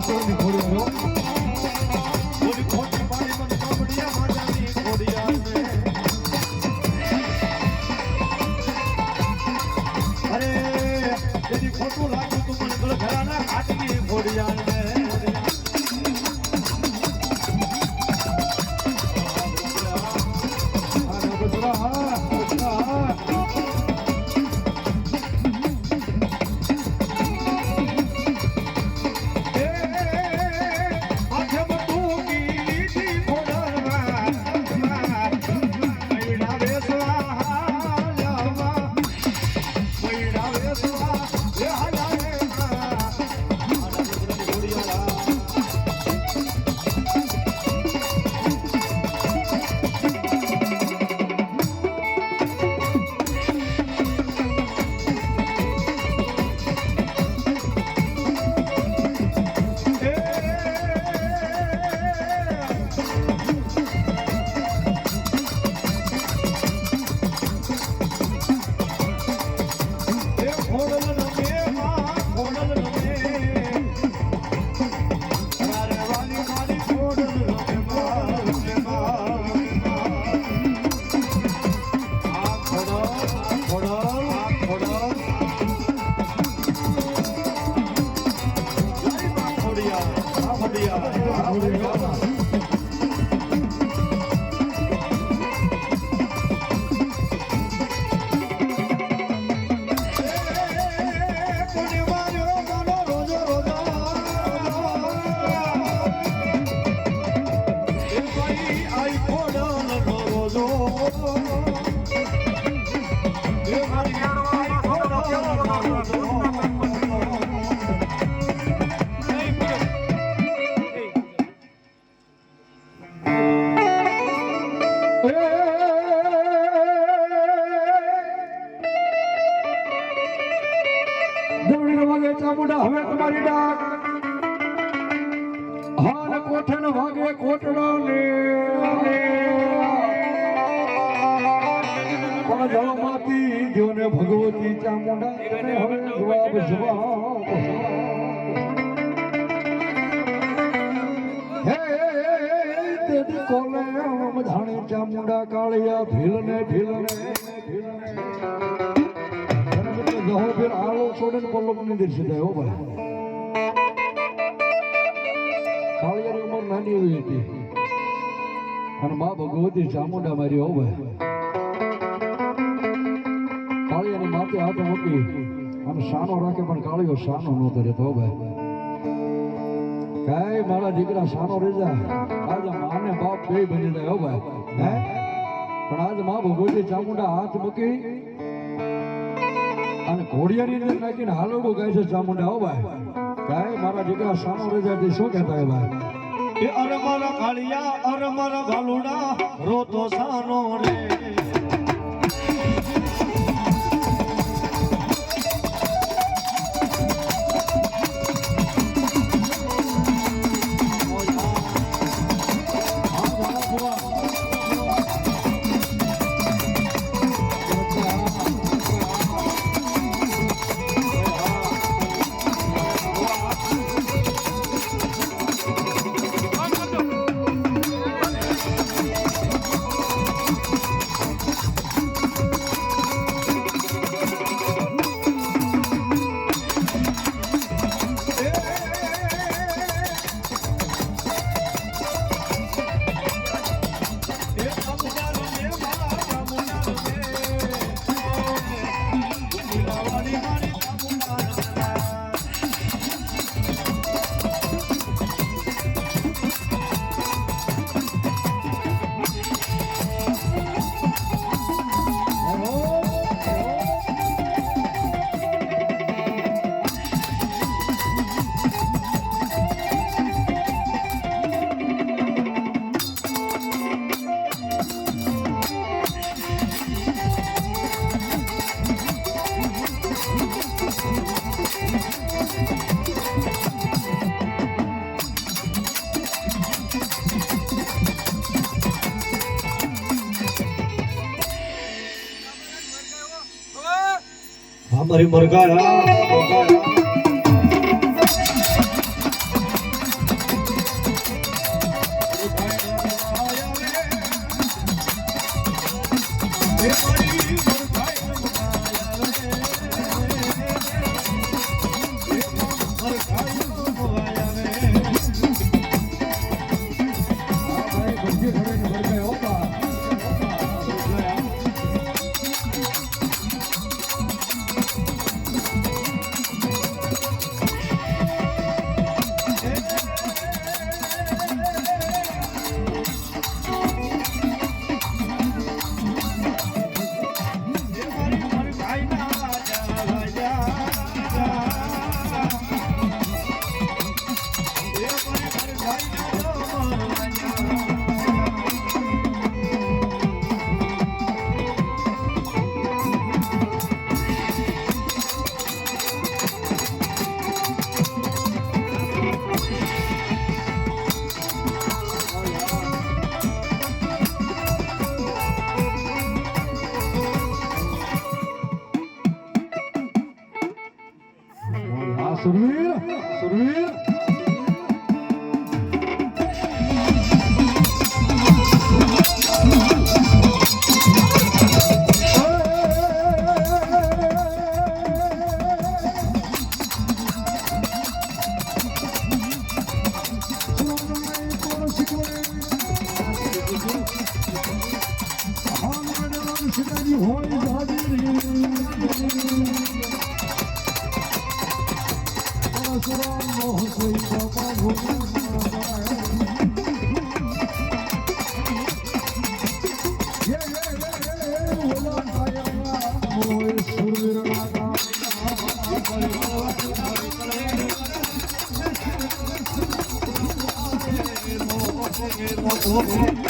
সঙ্গে ঘুরে এলো ને કોઠાનો વાગે કોટડો ને પણ જળમાતી જોને ભગવતી ચામુંડા અને હવે જવાબ જવાબ હે તેદી કોલે આમ ધાણી ચામુંડા કાળિયા ભીલને ભીલને ભીલને અને મિત્રો જહો ફેર આલો છોડીને પલ્લો મંદિર સીધા હો ભાઈ ઉંમર હતી અને મા ભગવતી ચામુંડા મારી હો કાળી અને માથે હાથ મૂકી અને સાનો રાખે, પણ કાળીઓ સાનો ન કરે તો ભાઈ કાંઈ મારા દીકરા સાનો રેજા આજે માને બાપ બે બની જાય હો ભાઈ હે? પણ આજ મા ભગવતી ચામુંડા હાથ મૂકી અને ઘોડિયાની અંદર નાખીને હાલોડું ગાય છે ચામુંડા હો ભાઈ કાંઈ મારા દીકરા સાનો રેજા શું કહેતા ભાઈ? અરમર કાળિયા અરમર ગાલુડા રોતો સાનો રે. હા મારી Absolutely. Oh,